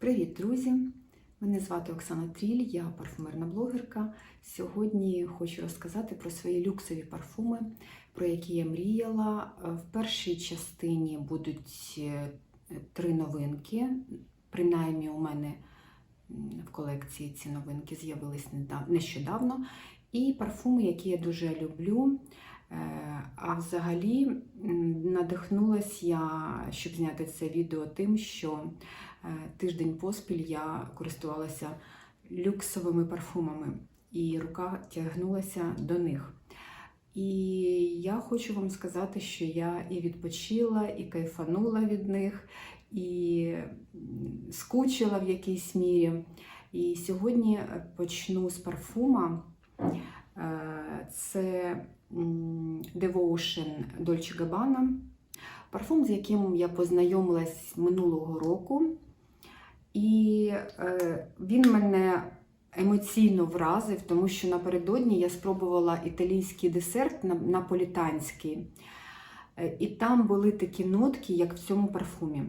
Привіт, друзі! Мене звати Оксана Тріль, я парфумерна блогерка. Сьогодні хочу розказати про свої люксові парфуми, про які я мріяла. В першій частині будуть е, три новинки. Принаймні, у мене в колекції ці новинки з'явились нещодавно. І парфуми, які я дуже люблю. Е, А взагалі м, надихнулась я, щоб зняти це відео тим, що е, тиждень поспіль я користувалася люксовими парфумами, і рука тягнулася до них. І я хочу вам сказати, що я і відпочила, і кайфанула від них, і скучила в якійсь мірі. І сьогодні почну з парфума. Е, Це Devotion Dolce Gabbana. Парфум, з яким я познайомилась минулого року. І е, він мене емоційно вразив, тому що напередодні я спробувала італійський десерт на- наполітанський. Е, І там були такі нотки, як в цьому парфумі.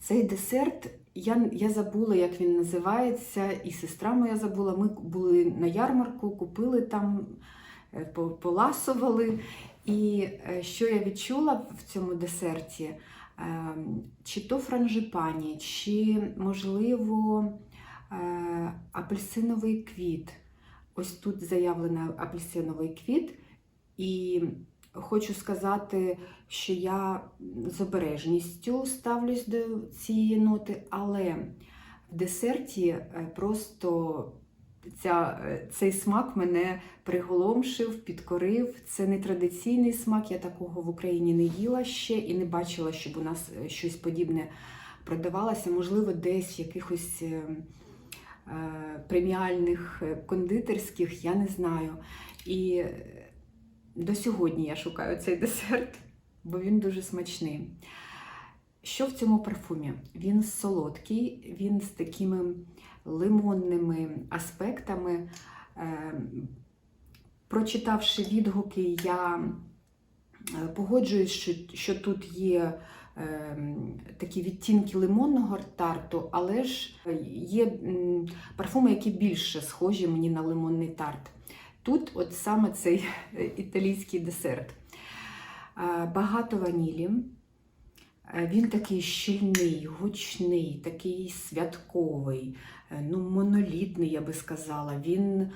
Цей десерт, я, я забула, як він називається, і сестра моя забула. Ми були на ярмарку, купили там, е, поласували. І е, що я відчула в цьому десерті? Ем, Чи то франжипані, чи, можливо, е, апельсиновий квіт. Ось тут заявлено апельсиновий квіт. І хочу сказати, що я з обережністю ставлюсь до цієї ноти, але в десерті е, просто ця, е, цей смак мене приголомшив, підкорив. Це не традиційний смак, я такого в Україні не їла ще і не бачила, щоб у нас е, щось подібне продавалося. Можливо, десь в якихось е, е, преміальних кондитерських, я не знаю. І до сьогодні я шукаю цей десерт, бо він дуже смачний. Що в цьому парфумі? Він солодкий, він з такими лимонними аспектами. Е, Прочитавши відгуки, я е, погоджуюсь, що, тут є е, такі відтінки лимонного тарту, але ж є парфуми, які більше схожі мені на лимонний тарт. Тут от саме цей італійський десерт. Багато ванілі. Е, Він такий щільний, гучний, такий святковий, е, ну, монолітний, я би сказала. Він е,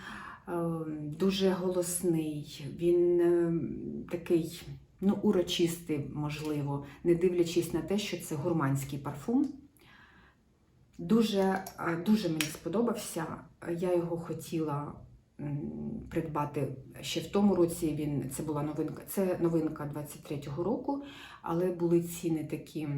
дуже голосний, він такий ну, урочистий, можливо, не дивлячись на те, що це гурманський парфум. Дуже, дуже мені сподобався. Я його хотіла придбати ще в тому році. Він це була новинка. Це новинка 23-го року, але були ціни такі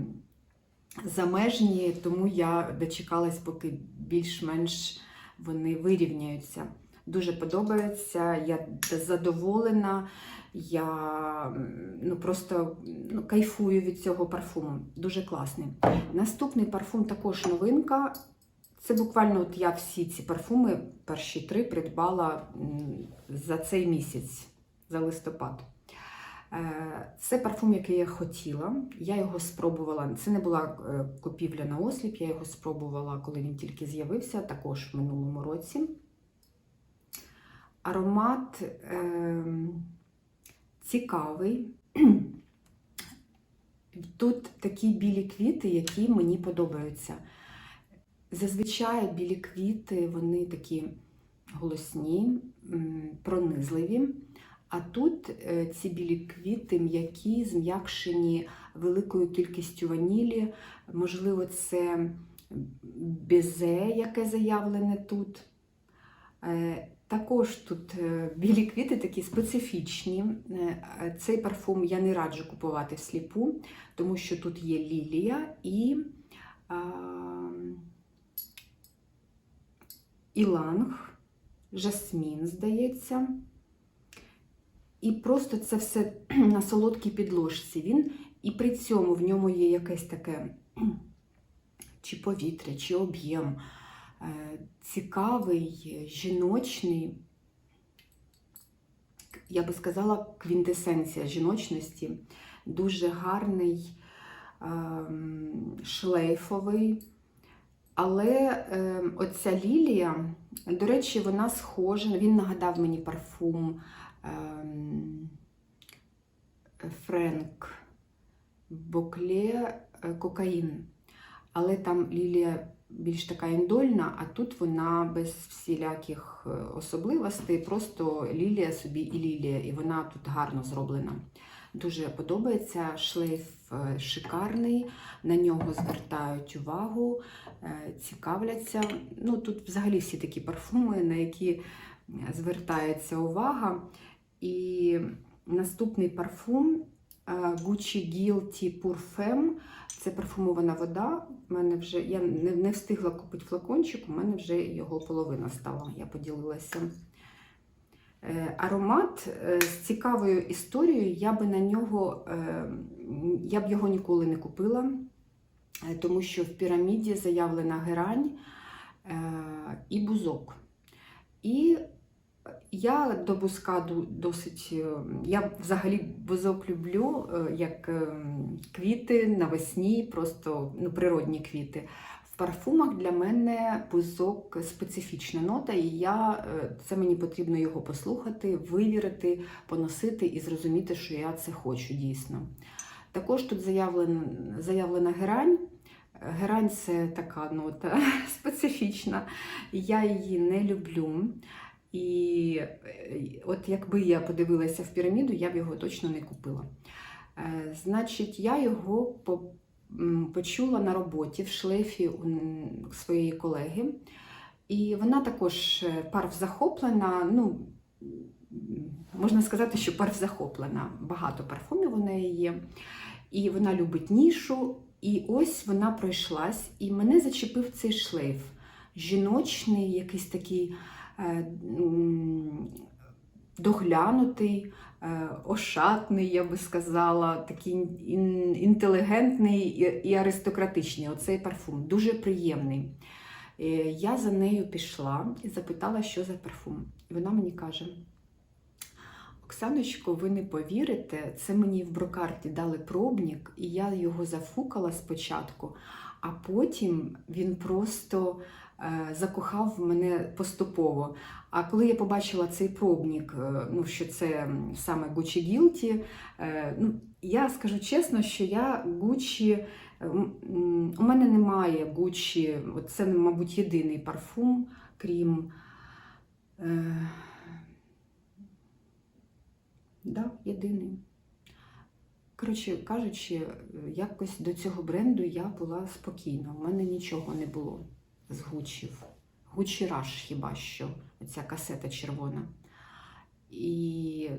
замежні, тому я дочекалась, поки більш-менш вони вирівняються. Дуже подобається, я задоволена, я ну, просто ну, кайфую від цього парфуму. Дуже класний. Наступний парфум також новинка. Це буквально от я всі ці парфуми, перші три, придбала за цей місяць, за листопад. Е, Це парфум, який я хотіла. Я його спробувала. Це не була е, купівля на осліп, я його спробувала, коли він тільки з'явився, також в минулому році. Аромат е, цікавий. Тут такі білі квіти, які мені подобаються. Зазвичай білі квіти, вони такі голосні, пронизливі. А тут е, ці білі квіти м'які, зм'якшені великою кількістю ванілі. Можливо, це безе, яке заявлене тут. Е, Також тут е, білі квіти такі специфічні. Цей парфум я не раджу купувати всліпу, тому що тут є лілія і іланг, жасмін, здається. І просто це все на солодкій підложці. Він, і при цьому в ньому є якесь таке чи повітря, чи об'єм. Е, Цікавий, жіночний, я би сказала, квінтесенція жіночності. Дуже гарний, ем, шлейфовий, Але е, оця лілія, до речі, вона схожа. Він нагадав мені парфум ем, Френк Бокле е, Кокаїн. Але там лілія більш така індольна, а тут вона без всіляких е, особливостей, просто лілія собі і лілія, і вона тут гарно зроблена. Дуже подобається шлейф е, шикарний, на нього звертають увагу, е, цікавляться. Ну, тут взагалі всі такі парфуми, на які звертається увага. І наступний парфум е, Gucci Guilty Pour Це парфумована вода. У мене вже я не встигла купити флакончик, у мене вже його половина стала. Я поділилася. Е, Аромат е, з цікавою історією, я би на нього е, я б його ніколи не купила, тому що в піраміді заявлена герань і бузок. І я до бузка досить. Я взагалі бузок люблю як е, квіти навесні, просто ну, природні квіти. Парфумах для мене бузок специфічна нота, і я, е, це мені потрібно його послухати, вивірити, поносити і зрозуміти, що я це хочу дійсно. Також тут заявлена, заявлена герань. Герань це така нота специфічна. Я її не люблю. І е, от якби я подивилася в піраміду, я б його точно не купила. Е, Значить, я його почула на роботі в шлейфі у своєї колеги. І вона також е, парф захоплена. Ну, можна сказати, що парф захоплена. Багато парфумів у неї є. І вона любить нішу. І ось вона пройшлась, і мене зачепив цей шлейф. Жіночний, якийсь такий е, доглянутий, ошатний, я би сказала, такий інтелігентний і, аристократичний. Оцей парфум дуже приємний. Е, Я за нею пішла і запитала, що за парфум. І вона мені каже: Оксаночко, ви не повірите, це мені в брокарті дали пробник, і я його зафукала спочатку, а потім він просто е, закохав мене поступово. А коли я побачила цей пробник, е, ну що це саме Gucci Guilty, е, ну, я скажу чесно, що я е, м, у мене немає от це, мабуть, єдиний парфум, крім. Е, Да, єдиний. Коротше кажучи, якось до цього бренду я була спокійна. У мене нічого не було з гучів. Гучі Раш хіба що, ця касета червона. І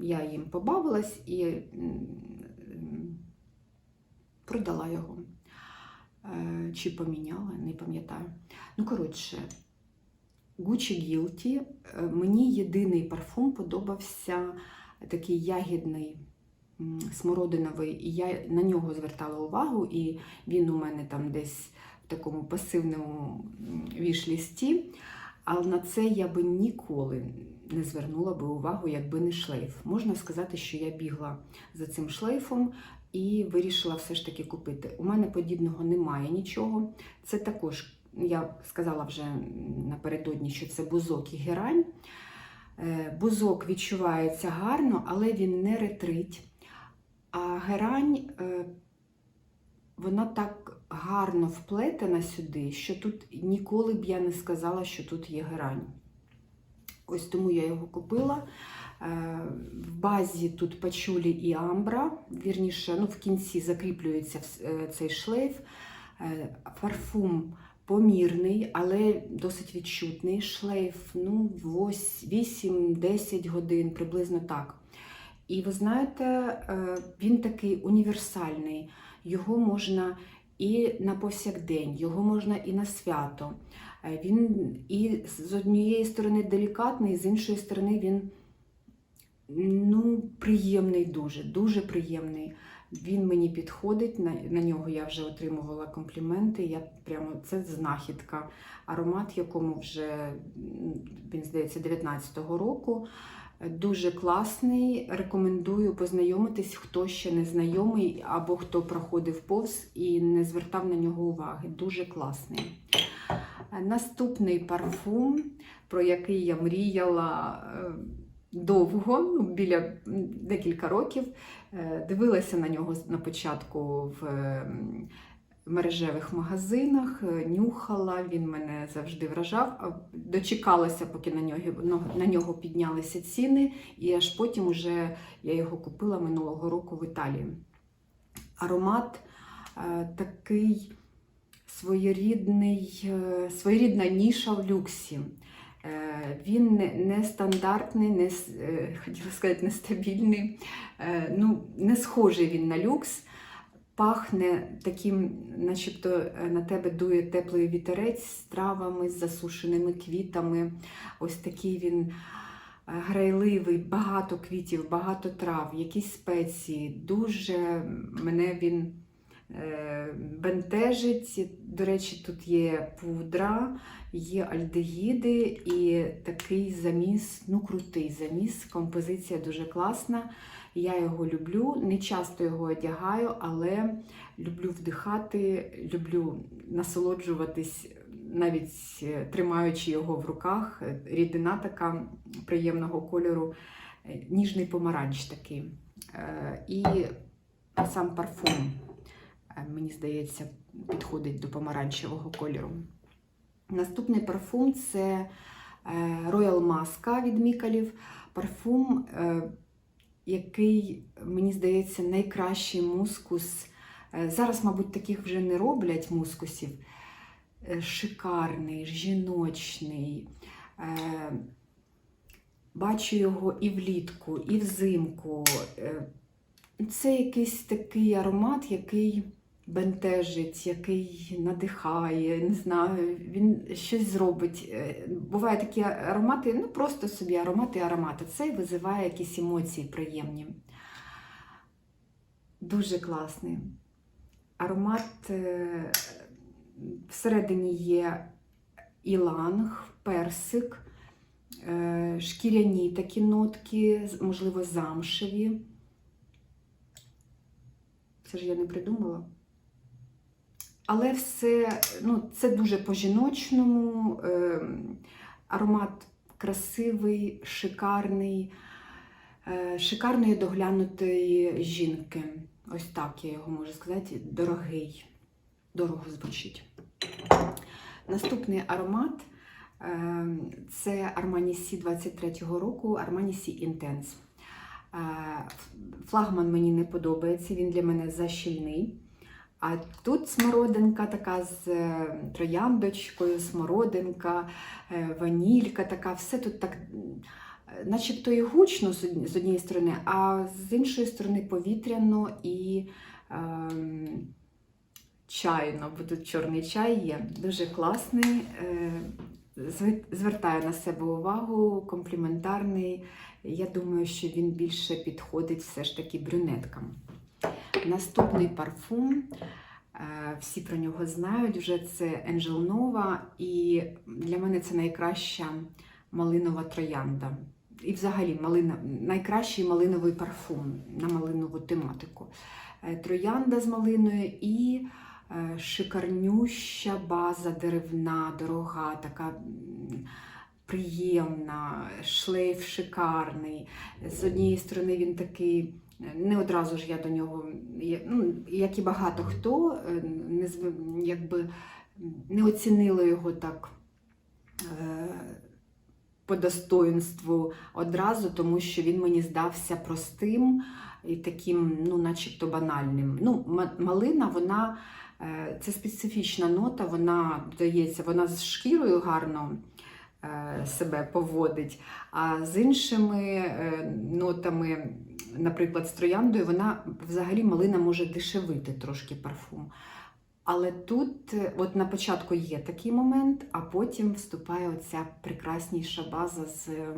я їм побавилась і продала його. Е, Чи поміняла, не пам'ятаю. Ну, коротше, Gucci Guilty. Е, Мені єдиний парфум подобався такий ягідний, смородиновий, і я на нього звертала увагу, і він у мене там десь такому пасивному віш-лісті. Але на це я би ніколи не звернула би увагу, якби не шлейф. Можна сказати, що я бігла за цим шлейфом і вирішила все ж таки купити. У мене подібного немає нічого. Це також, я сказала вже напередодні, що це бузок і герань. Е, Бузок відчувається гарно, але він не ретрить. А герань, е, вона так гарно вплетена сюди, що тут ніколи б я не сказала, що тут є герань. Ось тому я його купила. Е, В базі тут пачулі і амбра, вірніше, ну, в кінці закріплюється е, цей шлейф. Е, Парфум помірний, але досить відчутний. Шлейф ну, 8-10 годин, приблизно так. І ви знаєте, він такий універсальний. Його можна і на повсякдень, його можна і на свято. Е, Він і з однієї сторони делікатний, з іншої сторони він ну, приємний дуже, дуже приємний. Він мені підходить, на, на нього я вже отримувала компліменти. Я прямо це знахідка. Аромат, якому вже він здається 19-го року. Дуже класний. Рекомендую познайомитись, хто ще не знайомий або хто проходив повз і не звертав на нього уваги. Дуже класний. Наступний парфум, про який я мріяла е, довго, ну, біля декілька років. Е, Дивилася на нього на початку в м, мережевих магазинах, е, нюхала, він мене завжди вражав. Дочекалася, поки на нього, ну, на нього піднялися ціни, і аж потім уже я його купила минулого року в Італії. Аромат е, такий своєрідний, е, своєрідна ніша в люксі. Він нестандартний, не, хотіла сказати, нестабільний, ну, не схожий він на люкс. Пахне таким, начебто е, на тебе дує теплий вітерець з травами, з засушеними квітами. Ось такий він е, грайливий, багато квітів, багато трав, якісь спеції. Дуже мене він е, бентежить. До речі, тут є пудра, є альдегіди і такий заміс, ну крутий заміс. Композиція дуже класна. Я його люблю, не часто його одягаю, але люблю вдихати, люблю насолоджуватись, навіть е, тримаючи його в руках. Е, Рідина така приємного кольору, е, ніжний помаранч такий. І сам парфум, мені здається, підходить до помаранчевого кольору. Наступний парфум це Royal Masca від Мікалів. Парфум, який, мені здається, найкращий мускус. Е, Зараз, мабуть, таких вже не роблять мускусів. Е, Шикарний, жіночний. Е, Бачу його і влітку, і взимку. Це якийсь такий аромат, який бентежить, який надихає, не знаю, він щось зробить. Е, Бувають такі аромати, ну просто собі аромати, аромати. Це визиває якісь емоції приємні. Дуже класний. Аромат е, всередині є іланг, персик, е, шкіряні такі нотки, можливо, замшеві. Це ж я не придумала. Але все, ну, це дуже по-жіночному. Е, аромат красивий, шикарний, е, шикарної доглянутої жінки. Ось так я його можу сказати. Дорогий. Дорого звучить. Наступний аромат е, це Armani C 23-го року Armani C Intense. Е, Флагман мені не подобається, він для мене защільний. А тут смородинка така з е, трояндочкою, смородинка, е, ванілька така, все тут так, е, начебто і гучно з однієї сторони, а з іншої сторони повітряно і ем, чайно, бо тут чорний чай є. Дуже класний, е, звертає на себе увагу, компліментарний. Я думаю, що він більше підходить все ж таки брюнеткам. Наступний парфум. е, Всі про нього знають, вже це Angel Nova, і для мене це найкраща малинова троянда. І взагалі малина, найкращий малиновий парфум на малинову тематику. Е, Троянда з малиною і е, шикарнюща база деревна, дорога, така приємна, шлейф шикарний. З однієї сторони він такий. Не одразу ж я до нього, ну, як і багато хто, е, не, якби, не оцінила його так е, по достоинству одразу, тому що він мені здався простим і таким, ну, начебто банальним. Ну, малина, вона е, це специфічна нота, вона здається, вона з шкірою гарно себе поводить, а з іншими нотами наприклад, з трояндою, вона взагалі малина може дешевити трошки парфум. Але тут, е, от на початку є такий момент, а потім вступає оця прекрасніша база з, е,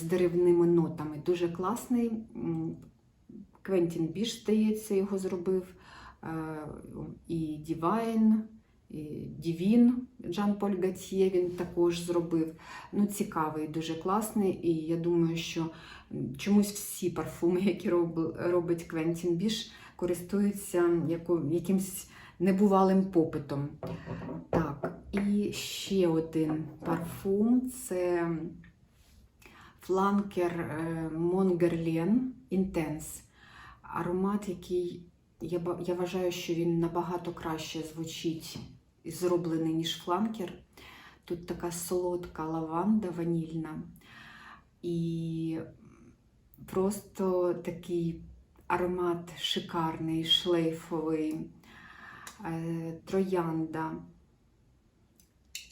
з деревними нотами. Дуже класний. Квентін Біш, здається, його зробив. е, І Дівін Жан Поль Гатьє він також зробив. Ну, цікавий, дуже класний. І я думаю, що чомусь всі парфуми, які робить Квентін Біш, користуються якимсь небувалим попитом. Так, і ще один парфум це фланкер Монгерлен Intense. Аромат, який я, я вважаю, що він набагато краще звучить і зроблений, ніж фланкер. Тут така солодка лаванда ванільна. І просто такий аромат шикарний, шлейфовий, е, троянда,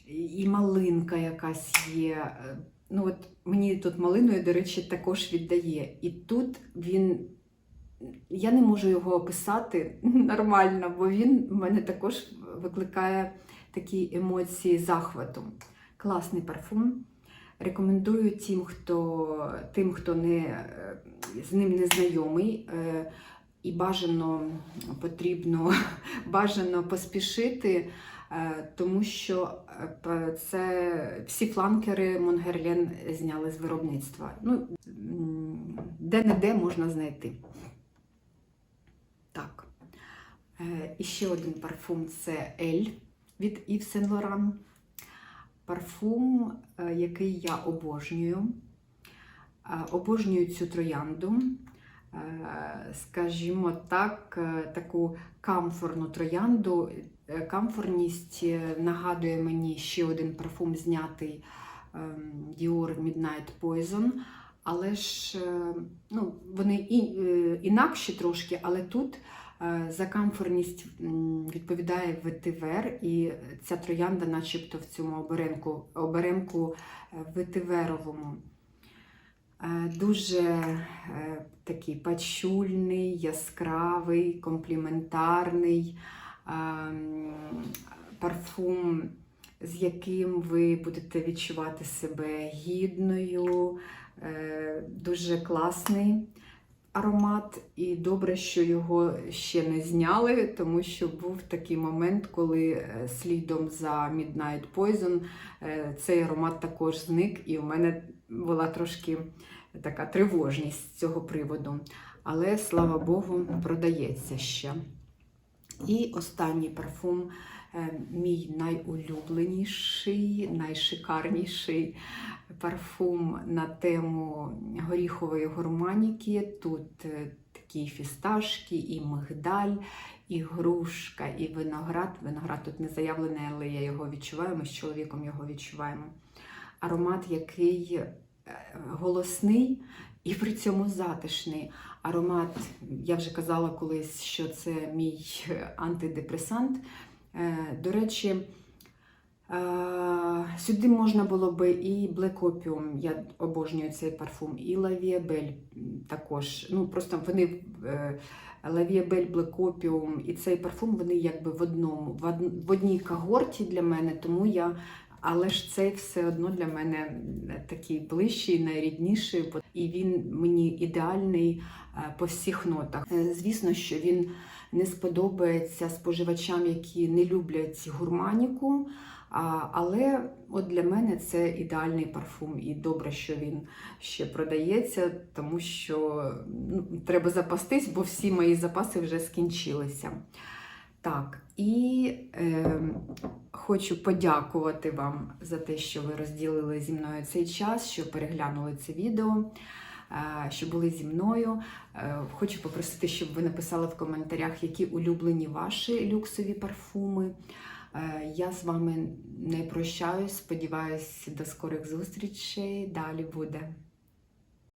і малинка якась є. Е, Ну, от мені тут малиною, до речі, також віддає. І тут він. Я не можу його описати нормально, бо він в мене також викликає такі емоції захвату. Класний парфум. Рекомендую тим, хто, тим, хто не, е, з ним не знайомий. е, І бажано потрібно бажано поспішити, е, тому що це всі фланкери Монгерлен зняли з виробництва. Ну, де-не-де можна знайти. Так. І ще один парфум це Ель від Yves Saint Laurent. Парфум, е, який я обожнюю. Е, Обожнюю цю троянду. Е, Скажімо так, таку камфорну троянду. Камфорність нагадує мені ще один парфум, знятий ем, Dior Midnight Poison. Але ж ну, вони і, інакші трошки, але тут за камфорність відповідає ветивер, і ця троянда, начебто в цьому оберемку, оберемку е, ветиверовому. Е, Дуже е, такий пачульний, яскравий, компліментарний парфум, з яким ви будете відчувати себе гідною, Е, дуже класний аромат, і добре, що його ще не зняли, тому що був такий момент, коли е, слідом за Midnight Poison е, цей аромат також зник, і у мене була трошки така тривожність з цього приводу. Але слава Богу, продається ще. І останній парфум, мій найулюбленіший, найшикарніший парфум на тему горіхової гурманіки. Тут е, такі фісташки, і мигдаль, і грушка, і виноград. Виноград тут не заявлений, але я його відчуваю. Ми з чоловіком його відчуваємо. Аромат, який е, голосний і при цьому затишний. Аромат, я вже казала колись, що це мій антидепресант. Е, До речі, е, сюди можна було би і Black Opium, я обожнюю цей парфум, і Belle також. Ну, просто вони Belle, Black Opium і цей парфум, вони якби в одному, в одній когорті для мене, тому я. Але ж цей все одно для мене такий ближчий, найрідніший, і він мені ідеальний е, по всіх нотах. Звісно, що він не сподобається споживачам, які не люблять гурманіку. Але от для мене це ідеальний парфум, і добре, що він ще продається, тому що ну, треба запастись, бо всі мої запаси вже скінчилися. Так, і е, хочу подякувати вам за те, що ви розділили зі мною цей час, що переглянули це відео, що були зі мною. Е, Хочу попросити, щоб ви написали в коментарях, які улюблені ваші люксові парфуми. Е, Я з вами не прощаюсь. Сподіваюсь, до скорих зустрічей. Далі буде.